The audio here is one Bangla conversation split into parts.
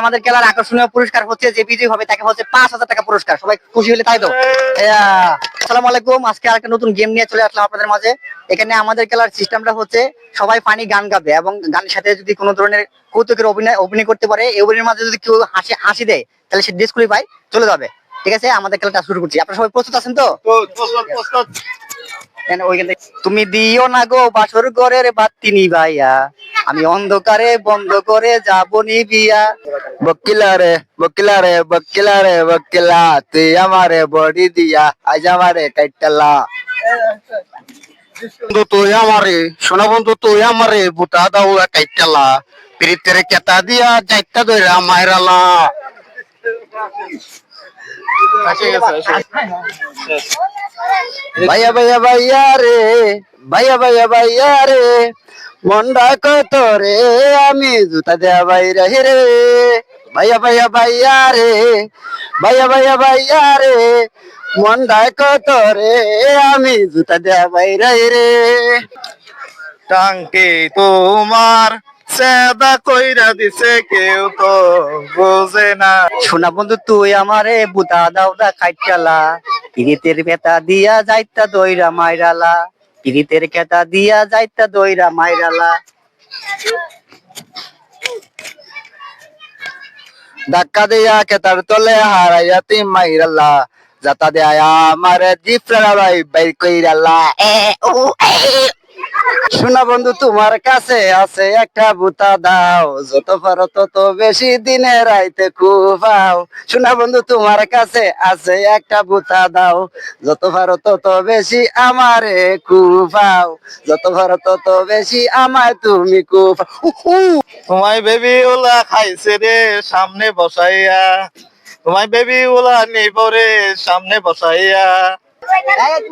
আমাদের খেলার পাঁচ হাজার টাকা সবাই নতুন নিয়ে চলে আসলাম আপনাদের মাঝে। এখানে আমাদের খেলার সিস্টেমটা হচ্ছে সবাই ফানি গান গাবে এবং গানের সাথে যদি কোনো ধরনের কৌতুকের অভিনয় অভিনয় করতে পারে, এই অভিনয়ের মাঝে যদি কেউ হাসি হাসি দেয়, তাহলে সে ডিসকুলিফাই চলে যাবে। ঠিক আছে, আমাদের খেলাটা শুরু করছি। আপনারা সবাই প্রস্তুত আছেন তো? তুমি দিও না গো, বাসর ঘরের বাতি নিভাইয়া আমি অন্ধকারে বন্ধ করে যাব নিবিয়া। বকিলা রে বকিলা রে বকিলা রে বকিলা তুই আমারে বডি দিয়া, আজ আমারে কাইটালা। বন্ধু তুই আমারে, শোনা বন্ধু তুই আমারে, বুটা দাও কাইটালা। পিরিতের কেতা দিয়া যাইতা দইরা মাইরালা। ভাইয়া ভাইয়া ভাইয়া রে ভাইয়া ভাইয়া ভাইয়া রে মন্ডা কত রে আমি জুতা দেয়া বাইরে রে ভাইয়া ভাইয়া ভাইয়া রে ভাইয়া ভাইয়া ভাইয়া রে মন্ডা কত রে আমি জুতা দেয়া বাইরে রে। টাঙ্কি তোমার সেদা কইরা দিছে কেউ তো বোঝে না। সোনা বন্ধু তুই আমারে বুতা দাও দা খাইটালা পিরিতের পেতা দিয়া যাইতা দইরা মাইরালা। পিরিতের কেতা দিয়া যাইতা দইরা মাইরালা। ধাক্কা দিয়া কেতার তলে হারাইয়া তুই মাইরাল্লা যাতা দেয়া আমার জিফরা ভাই বাই কইরাল্লা এ ও এ শোনা বন্ধু, তোমার কাছে আছে একটা বুতা দাও। যত পারো তত বেশি দিনে রাইতে কুফাও শোনা বন্ধু, তোমার কাছে আছে একটা বুতা দাও। যত পারো তত বেশি আমারে কুফাও যত পারো তত বেশি আমায় তুমি কুফাও তোমায় বেবি ওলা খাইছে রে, সামনে বসাইয়া। তোমায় বেবি ওলা নেই পরে সামনে বসাইয়া।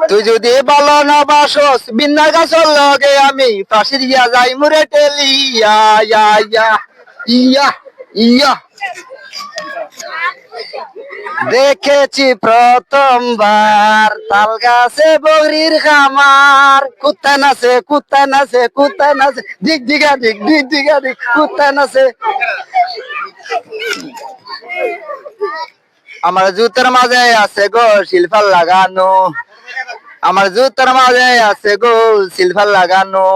তুই যদি ভালো না বাসস, বিন্না গাছর লগে আমি, ফাঁসি দিয়া যাই মুরে টেলি ইয়া ইয়া ইয়া ইয়া। দেখেছি প্রথমবার, তাল গাছে বগরির খামার। কুত্তা নাচে কুত্তা নাচে কুত্তা নাচে। দিক দিগা দিক দিক দিগা দিক, কুত্তা নাচে। আমার জুতার মাঝে আছে গো শিল্পার লাগানো। আমার জুতার মাঝে আছে গো শিল্পার লাগানো।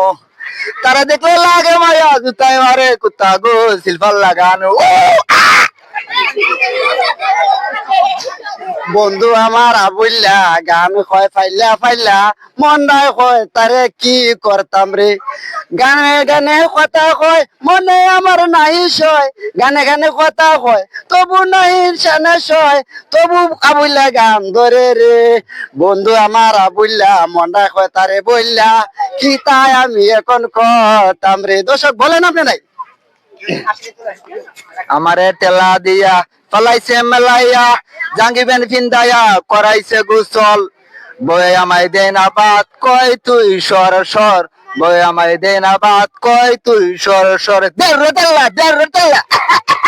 তারা দেখলে লাগে মায়া, জুতায় মারে কুত্তা গো শিল্পার লাগানো! বন্ধু আমার আবুল্লা গান হয় ফাইলা ফাইলা মন্ডায় হয় তারে কি করতাম রে? গানে গানে কথা কয়, মনে আমার নাই সয়। গানে গানে কথা কয়, তবু নাহি সানে সয়। তবু আবুল্লা গান ধরে রে। বন্ধু আমার আবুল্লা মন্ডায় কয় তারে বললা কি তাই আমি এখন করতাম রে? দর্শক, বলেন আপনি নাই? আমারে টেলা দিয়া ফলাইছে মেলাইয়া, জাঙ্গিবেন ফিন্দায়া, করাইছে গুসল। বয়ে আমায় দেন আবাদ কয় তুই সর সর। বয়ে আমায় দেন আবাদ কয় তুই সর সর। দেড় দেড় দেড় রতেল্লা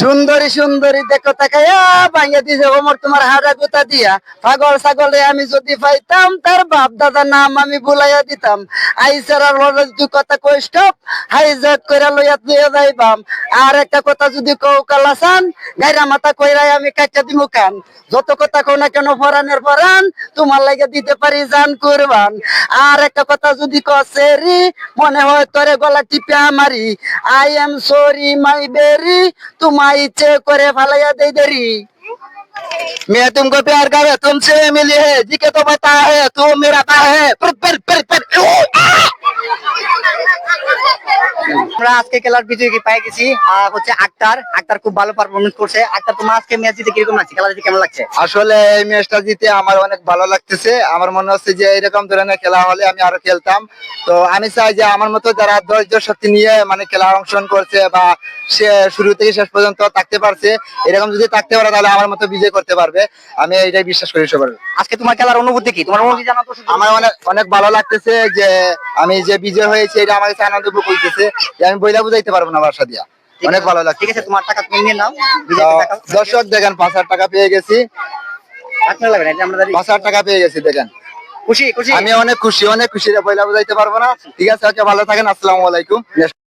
সুন্দরী সুন্দরী, দেখো তাকায়া ভাঙে দিছে ওমর তোমার হাড়া গুতা দিয়া। পাগল ছাগলে আমি যদি পাইতাম, তার বাপ দাদা নাম আমি ভুলাইয়া দিতাম। আইসার আর লড়া তুই কথা কই স্টপ হাইজাক কইরা লইয়া দিয়ে যাইবাম। আর একটা কথা যদি কও কালাসান গাইরা মাথা কইরাই আমি কাচ্চা দিমু কান। যত কথা কও না কেন, ফরানের ফরান, তোমার লাগে দিতে পারি জান কুরবান। আর একটা কথা যদি কসেরি মনে হয় তোরে গলা টিপে আমারি আই এম সরি মাই বেরি তোমায় ইচ্ছে করে ফালাইয়া দেই দেরি मैं तुमको प्यार कर तुमसे मिली है जी के तो बता है तू मेरा ता है पर पर पर पर আমরা আজকে খেলার বিজয়ী পাই গেছি? হচ্ছে আক্তার। আক্তার খুব ভালো পারফরমেন্স করছে। আক্তার, তোমার আজকে ম্যাচ জিতে কীরকম লাগছে? খেলা জিতে কেমন লাগছে? আসলে এই ম্যাচটা জিতে আমার অনেক ভালো লাগতেছে। আমার মনে হচ্ছে যে এরকম ধরনের খেলা হলে আমি আরও খেলতাম। তো আমি চাই যে আমার মতো যারা ধৈর্য শক্তি নিয়ে মানে খেলা অংশগ্রহণ করছে বা সে শুরু থেকে শেষ পর্যন্ত থাকতে পারছে। এরকম যদি থাকতে পারে তাহলে আমার মতো বিজয় করতে পারবে। আমি এইটাই বিশ্বাস করি সবার আজকে তোমার খেলার অনুভূতি কি? তোমার অনুভূতি জানা তো আমার অনেক অনেক ভালো লাগতেছে যে আমি যে বিজয় হয়েছে এটা আমার কাছে আনন্দ উপভোগ হইতেছে যে আমি বইলা বুঝাইতে পারব না বাসা দিয়া অনেক ভালো লাগছে। ঠিক আছে তোমার টাকা তুমি নিয়ে নাও। দর্শক দেখেন পাঁচ হাজার টাকা পেয়ে গেছি। পাঁচ হাজার টাকা পেয়ে গেছি দেখেন। খুশি খুশি। আমি অনেক খুশি অনেক খুশি বইলা বুঝাইতে পারব না। ঠিক আছে ভালো থাকেন আসসালামু আলাইকুম।